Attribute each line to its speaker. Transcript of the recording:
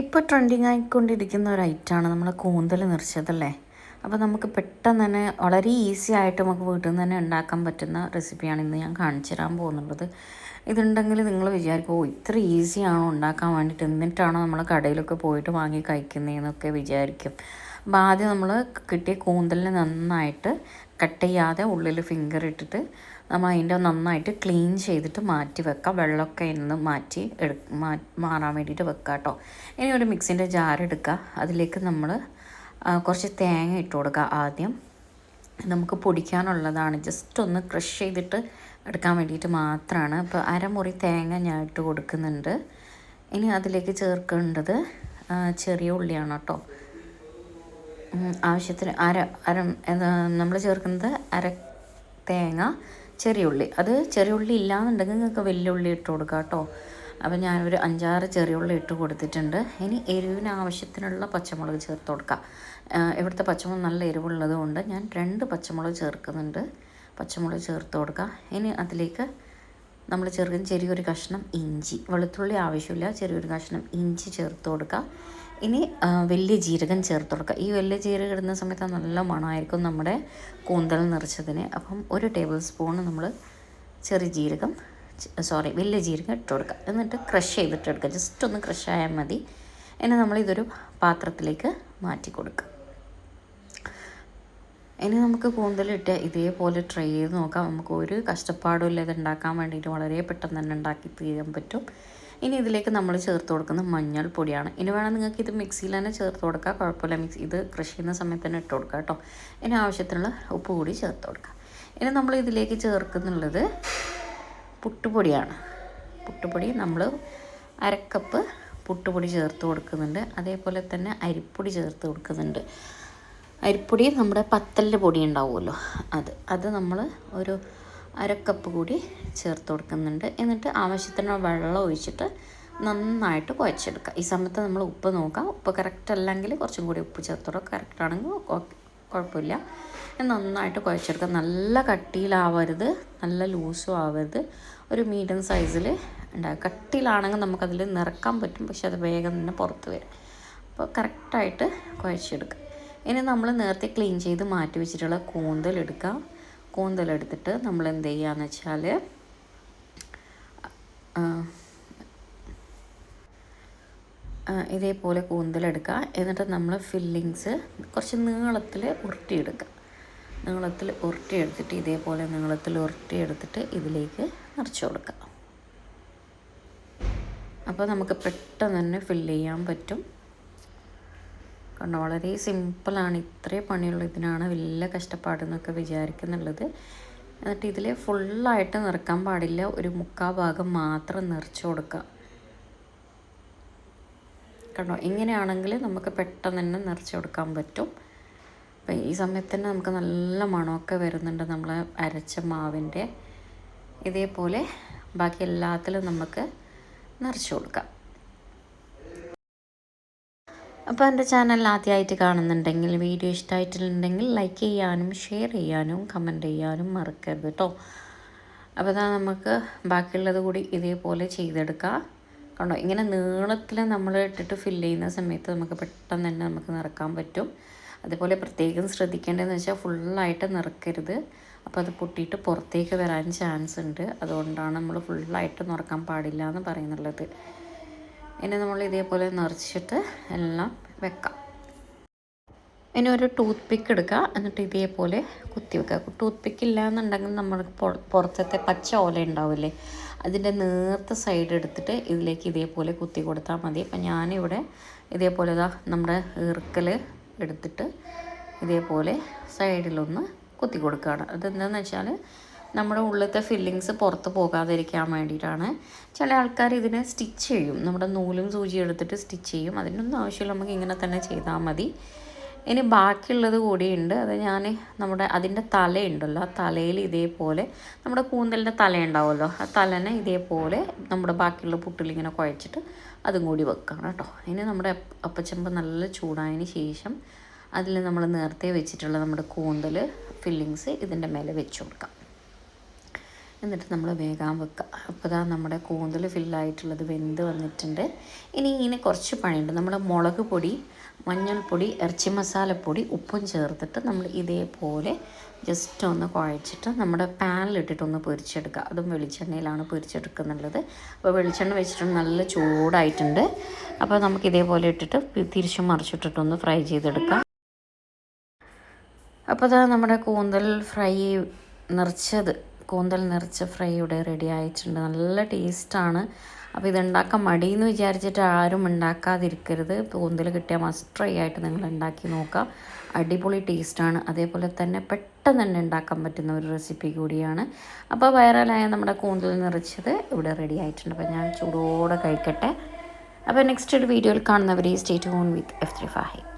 Speaker 1: ഇപ്പോൾ ട്രെൻഡിങ് ആയിക്കൊണ്ടിരിക്കുന്ന ഒരു ഐറ്റമാണ് നമ്മൾ കൂന്തൽ നിറച്ചതല്ലേ അപ്പോൾ നമുക്ക് പെട്ടെന്ന് തന്നെ വളരെ ഈസി ആയിട്ട് നമുക്ക് വീട്ടിൽ നിന്ന് തന്നെ ഉണ്ടാക്കാൻ പറ്റുന്ന റെസിപ്പിയാണ് ഇന്ന് ഞാൻ കാണിച്ചു തരാൻ പോകുന്നുള്ളത്. ഇതുണ്ടെങ്കിൽ നിങ്ങൾ വിചാരിക്കും ഓ ഇത്ര ഈസിയാണോ ഉണ്ടാക്കാൻ വേണ്ടിയിട്ട്? എന്നിട്ടാണോ നമ്മൾ കടയിലൊക്കെ പോയിട്ട് വാങ്ങി കഴിക്കുന്നതെന്നൊക്കെ വിചാരിക്കും. അപ്പോൾ ആദ്യം നമ്മൾ കിട്ടിയ കൂന്തലിനെ നന്നായിട്ട് കട്ട് ചെയ്യാതെ ഉള്ളിൽ ഫിംഗർ ഇട്ടിട്ട് നമ്മൾ അതിന്റെ നന്നായിട്ട് ക്ലീൻ ചെയ്തിട്ട് മാറ്റി വെക്കാം. വെള്ളമൊക്കെ ഇന്ന് മാറ്റി എടു മാറാൻ വേണ്ടിയിട്ട് വെക്കുക കേട്ടോ. ഇനി ഒരു മിക്സിന്റെ ജാർ എടുക്കുക. അതിലേക്ക് നമ്മൾ കുറച്ച് തേങ്ങ ഇട്ട് കൊടുക്കുക ആദ്യം. നമുക്ക് പൊടിക്കാനുള്ളതാണ്. ജസ്റ്റ് ഒന്ന് ക്രഷ് ചെയ്തിട്ട് എടുക്കാൻ വേണ്ടിയിട്ട് മാത്രമാണ്. അപ്പോൾ അരമുറി തേങ്ങ ഞാൻ ഇട്ട് കൊടുക്കുന്നുണ്ട്. ഇനി അതിലേക്ക് ചേർക്കേണ്ടത് ചെറിയ ഉള്ളിയാണ് കേട്ടോ. ആവശ്യത്തിന് അര അര നമ്മൾ ചേർക്കുന്നത് അര തേങ്ങ ചെറിയ ഉള്ളി. അത് ചെറിയ ഉള്ളി ഇല്ലാന്നുണ്ടെങ്കിൽ നിങ്ങൾക്ക് വലിയ ഉള്ളി ഇട്ട് കൊടുക്കാം കേട്ടോ. അപ്പോൾ ഞാനൊരു അഞ്ചാറ് ചെറിയ ഉള്ളി ഇട്ട് കൊടുത്തിട്ടുണ്ട്. ഇനി എരിവിന് ആവശ്യത്തിനുള്ള പച്ചമുളക് ചേർത്ത് കൊടുക്കുക ഇവിടുത്തെ പച്ചമുളക് നല്ല എരിവുള്ളത് കൊണ്ട് ഞാൻ രണ്ട് പച്ചമുളക് ചേർക്കുന്നുണ്ട്. പച്ചമുളക് ചേർത്ത് കൊടുക്കുക ഇനി അതിലേക്ക് നമ്മൾ ചേർക്കുന്ന ചെറിയൊരു കഷ്ണം ഇഞ്ചി വെളുത്തുള്ളി ആവശ്യമില്ല ചെറിയൊരു കഷ്ണം ഇഞ്ചി ചേർത്ത് കൊടുക്കുക ഇനി വലിയ ജീരകം ചേർത്ത് കൊടുക്കുക. ഈ വലിയ ജീരകം ഇടുന്ന സമയത്ത് നല്ല മണമായിരിക്കും നമ്മുടെ കൂന്തൽ നിറച്ചതിന്. അപ്പം ഒരു ടേബിൾ സ്പൂൺ നമ്മൾ ചെറിയ ജീരകം സോറി വലിയ ജീരകം ഇട്ട് കൊടുക്കുക. എന്നിട്ട് ക്രഷ് ചെയ്തിട്ട് എടുക്കുക. ജസ്റ്റ് ഒന്ന് ക്രഷ് ആയാൽ മതി. ഇനി നമ്മളിതൊരു പാത്രത്തിലേക്ക് മാറ്റി കൊടുക്കുക. ഇനി നമുക്ക് കൂന്തലിട്ട് ഇതേപോലെ ട്രൈ ചെയ്ത് നോക്കാം. നമുക്ക് ഒരു കഷ്ടപ്പാടും ഇല്ല. ഇത് ഉണ്ടാക്കാൻ വേണ്ടിയിട്ട് വളരെ പെട്ടെന്ന് തന്നെ ഉണ്ടാക്കി തീരാൻ പറ്റും. ഇനി ഇതിലേക്ക് നമ്മൾ ചേർത്ത് കൊടുക്കുന്ന മഞ്ഞൾപ്പൊടിയാണ് ഇനി വേണം നിങ്ങൾക്ക് ഇത് മിക്സിയിൽ തന്നെ ചേർത്ത് കൊടുക്കുക കുഴപ്പമില്ല മിക്സി ഇത് കൃഷി ചെയ്യുന്ന സമയത്ത് തന്നെ ഇട്ട് കൊടുക്കുക കേട്ടോ. ഇനി ആവശ്യത്തിനുള്ള ഉപ്പ് കൂടി ചേർത്ത് കൊടുക്കുക ഇനി നമ്മൾ ഇതിലേക്ക് ചേർക്കുന്നുള്ളത് പുട്ടുപൊടിയാണ്. പുട്ടുപൊടി നമ്മൾ അരക്കപ്പ് പുട്ടുപൊടി ചേർത്ത് കൊടുക്കുന്നുണ്ട്. അതേപോലെ തന്നെ അരിപ്പൊടി ചേർത്ത് കൊടുക്കുന്നുണ്ട്. അരിപ്പൊടി നമ്മുടെ പത്തലിന്റെ പൊടി ഉണ്ടാവുമല്ലോ. അത് അത് നമ്മൾ ഒരു അരക്കപ്പ് കൂടി ചേർത്ത് കൊടുക്കുന്നുണ്ട്. എന്നിട്ട് ആവശ്യത്തിന് വെള്ളം ഒഴിച്ചിട്ട് നന്നായിട്ട് കുഴച്ചെടുക്കുക. ഈ സമയത്ത് നമ്മൾ ഉപ്പ് നോക്കാം ഉപ്പ് കറക്റ്റ് അല്ലെങ്കിൽ കുറച്ചും കൂടി ഉപ്പ് ചേർത്ത് കൊടുക്കുക. കറക്റ്റ് ആണെങ്കിൽ കുഴപ്പമില്ല. നന്നായിട്ട് കുഴച്ചെടുക്കുക. നല്ല കട്ടിയിലാവരുത്. നല്ല ലൂസും ആവരുത്. ഒരു മീഡിയം സൈസിൽ ഉണ്ടാകും കട്ടിയിലാണെങ്കിൽ നമുക്കതിൽ നിറക്കാൻ പറ്റും. പക്ഷെ അത് വേഗം തന്നെ പുറത്ത് വരും. അപ്പോൾ കറക്റ്റായിട്ട് കുഴച്ചെടുക്കുക. ഇനി നമ്മൾ നേരത്തെ ക്ലീൻ ചെയ്ത് മാറ്റി വെച്ചിട്ടുള്ള കൂന്തൽ എടുക്കുക. കൂന്തലെടുത്തിട്ട് നമ്മൾ എന്ത് ചെയ്യുകയെന്ന് വെച്ചാൽ ഇതേപോലെ കൂന്തലെടുക്കുക. എന്നിട്ട് നമ്മൾ ഫില്ലിങ്സ് കുറച്ച് നീളത്തിൽ ഉരുട്ടിയെടുക്കുക. നീളത്തിൽ ഉരുട്ടിയെടുത്തിട്ട് ഇതേപോലെ നീളത്തിൽ ഉരുട്ടിയെടുത്തിട്ട് ഇതിലേക്ക് നിറച്ച് കൊടുക്കുക. അപ്പോൾ നമുക്ക് പെട്ടെന്ന് തന്നെ ഫില്ല് ചെയ്യാൻ പറ്റും. കണ്ടോ വളരെ സിമ്പിളാണ്. ഇത്രേ പണിയുള്ള. ഇതിനാണ് വലിയ കഷ്ടപ്പാടെന്നൊക്കെ വിചാരിക്കുന്നുള്ളത്. എന്നിട്ട് ഇതിൽ ഫുള്ളായിട്ട് നിറക്കാൻ പാടില്ല. ഒരു മുക്കാ ഭാഗം മാത്രം നിറച്ചു കൊടുക്കുക. കണ്ടോ? ഇങ്ങനെയാണെങ്കിൽ നമുക്ക് പെട്ടെന്ന് തന്നെ നിറച്ചു കൊടുക്കാൻ പറ്റും. അപ്പം ഈ സമയത്ത് തന്നെ നമുക്ക് നല്ല മണമൊക്കെ വരുന്നുണ്ട് നമ്മൾ അരച്ച മാവിന്റെ. ഇതേപോലെ ബാക്കി എല്ലാത്തിലും നമുക്ക് നിറച്ചു കൊടുക്കാം. അപ്പോൾ എന്റെ ചാനൽ ആദ്യമായിട്ട് കാണുന്നുണ്ടെങ്കിൽ വീഡിയോ ഇഷ്ടമായിട്ടുണ്ടെങ്കിൽ ലൈക്ക് ചെയ്യാനും ഷെയർ ചെയ്യാനും കമന്റ് ചെയ്യാനും മറക്കരുത് കേട്ടോ അപ്പോൾ അതാ നമുക്ക് ബാക്കിയുള്ളത് കൂടി ഇതേപോലെ ചെയ്തെടുക്കാം. കണ്ടോ? ഇങ്ങനെ നീളത്തിൽ നമ്മൾ ഇട്ടിട്ട് ഫില്ല് ചെയ്യുന്ന സമയത്ത് നമുക്ക് പെട്ടെന്ന് തന്നെ നമുക്ക് നിറക്കാൻ പറ്റും. അതുപോലെ പ്രത്യേകം ശ്രദ്ധിക്കേണ്ടതെന്ന് വെച്ചാൽ ഫുള്ളായിട്ട് നിറക്കരുത്. അപ്പോൾ അത് പൊട്ടിയിട്ട് പുറത്തേക്ക് വരാൻ ചാൻസ് ഉണ്ട്. അതുകൊണ്ടാണ് നമ്മൾ ഫുള്ളായിട്ട് നിറക്കാൻ പാടില്ല എന്ന് പറയുന്നുള്ളത്. ഇനി നമ്മൾ ഇതേപോലെ നിറച്ചിട്ട് എല്ലാം വെക്കാം. ഇനി ഒരു ടൂത്ത് പിക്ക് എടുക്കുക. എന്നിട്ട് ഇതേപോലെ കുത്തി വെക്കുക. ടൂത്ത് പിക്ക് ഇല്ല എന്നുണ്ടെങ്കിൽ നമ്മൾ പുറത്തത്തെ പച്ച ഓല ഉണ്ടാവില്ലേ? അതിന്റെ നേർത്ത സൈഡ് എടുത്തിട്ട് ഇതിലേക്ക് ഇതേപോലെ കുത്തി കൊടുത്താൽ മതി. അപ്പം ഞാനിവിടെ ഇതേപോലെ ഇതാ നമ്മുടെ ഈർക്കൽ എടുത്തിട്ട് ഇതേപോലെ സൈഡിലൊന്ന് കുത്തി കൊടുക്കുകയാണ്. അതെന്താണെന്ന് വെച്ചാൽ നമ്മുടെ ഉള്ളിലത്തെ ഫില്ലിങ്സ് പുറത്ത് പോകാതിരിക്കാൻ വേണ്ടിയിട്ടാണ്. ചില ആൾക്കാർ ഇതിനെ സ്റ്റിച്ച് ചെയ്യും. നമ്മുടെ നൂലും സൂചി എടുത്തിട്ട് സ്റ്റിച്ച് ചെയ്യും. അതിനൊന്നും ആവശ്യമില്ല. നമുക്ക് ഇങ്ങനെ തന്നെ ചെയ്താൽ മതി. ഇനി ബാക്കിയുള്ളത് കൂടിയുണ്ട്. അത് ഞാൻ നമ്മുടെ അതിന്റെ തലയുണ്ടല്ലോ. ആ തലയിൽ ഇതേപോലെ നമ്മുടെ കൂന്തലിന്റെ തലയുണ്ടാവുമല്ലോ ആ തലനെ ഇതേപോലെ നമ്മുടെ ബാക്കിയുള്ള പുട്ടിലിങ്ങനെ കുഴച്ചിട്ട് അതും കൂടി വെക്കണം കേട്ടോ. ഇനി നമ്മുടെ അപ്പച്ചമ്പ് നല്ല ചൂടായതിന് ശേഷം അതിൽ നമ്മൾ നേരത്തെ വെച്ചിട്ടുള്ള നമ്മുടെ കൂന്തൽ ഫില്ലിങ്സ് ഇതിന്റെ മേലെ വെച്ച് കൊടുക്കാം. എന്നിട്ട് നമ്മൾ വേഗം വെക്കുക അപ്പോൾ ഇതാ നമ്മുടെ കൂന്തൽ ഫില്ലായിട്ടുള്ളത് വെന്ത് വന്നിട്ടുണ്ട്. ഇനി ഇങ്ങനെ കുറച്ച് പണിയുണ്ട്. നമ്മൾ മുളക് പൊടി മഞ്ഞൾപ്പൊടി ഇറച്ചി മസാലപ്പൊടി ഉപ്പും ചേർത്തിട്ട് നമ്മൾ ഇതേപോലെ ജസ്റ്റ് ഒന്ന് കുഴച്ചിട്ട് നമ്മുടെ പാനിലിട്ടിട്ടൊന്ന് പൊരിച്ചെടുക്കുക. അതും വെളിച്ചെണ്ണയിലാണ് പൊരിച്ചെടുക്കുന്നുള്ളത്. അപ്പോൾ വെളിച്ചെണ്ണ വെച്ചിട്ട് നല്ല ചൂടായിട്ടുണ്ട്. അപ്പോൾ നമുക്ക് ഇതേപോലെ ഇട്ടിട്ട് തിരിച്ചും മറിച്ചിട്ടിട്ടൊന്ന് ഫ്രൈ ചെയ്തെടുക്കാം. അപ്പോൾ അതാ നമ്മുടെ കൂന്തൽ ഫ്രൈ നിറച്ചത്. കൂന്തൽ നിറച്ച ഫ്രൈ ഇവിടെ റെഡി ആയിട്ടുണ്ട്. നല്ല ടേസ്റ്റാണ് അപ്പോൾ ഇതുണ്ടാക്കാൻ മടിയെന്ന് വിചാരിച്ചിട്ട് ആരും ഉണ്ടാക്കാതിരിക്കരുത്. കൂന്തൽ കിട്ടിയ മസ്റ്റ് ഫ്രൈ ആയിട്ട് നിങ്ങൾ ഉണ്ടാക്കി നോക്കുക. അടിപൊളി ടേസ്റ്റാണ് അതേപോലെ തന്നെ പെട്ടെന്ന് തന്നെ ഉണ്ടാക്കാൻ പറ്റുന്ന ഒരു റെസിപ്പി കൂടിയാണ്. അപ്പോൾ വൈറലായ നമ്മുടെ കൂന്തൽ നിറച്ചത് ഇവിടെ റെഡി ആയിട്ടുണ്ട്. അപ്പോൾ ഞാൻ ചൂടോടെ കഴിക്കട്ടെ. അപ്പോൾ നെക്സ്റ്റ് ഒരു വീഡിയോയിൽ കാണുന്നവരെ state horn with F three five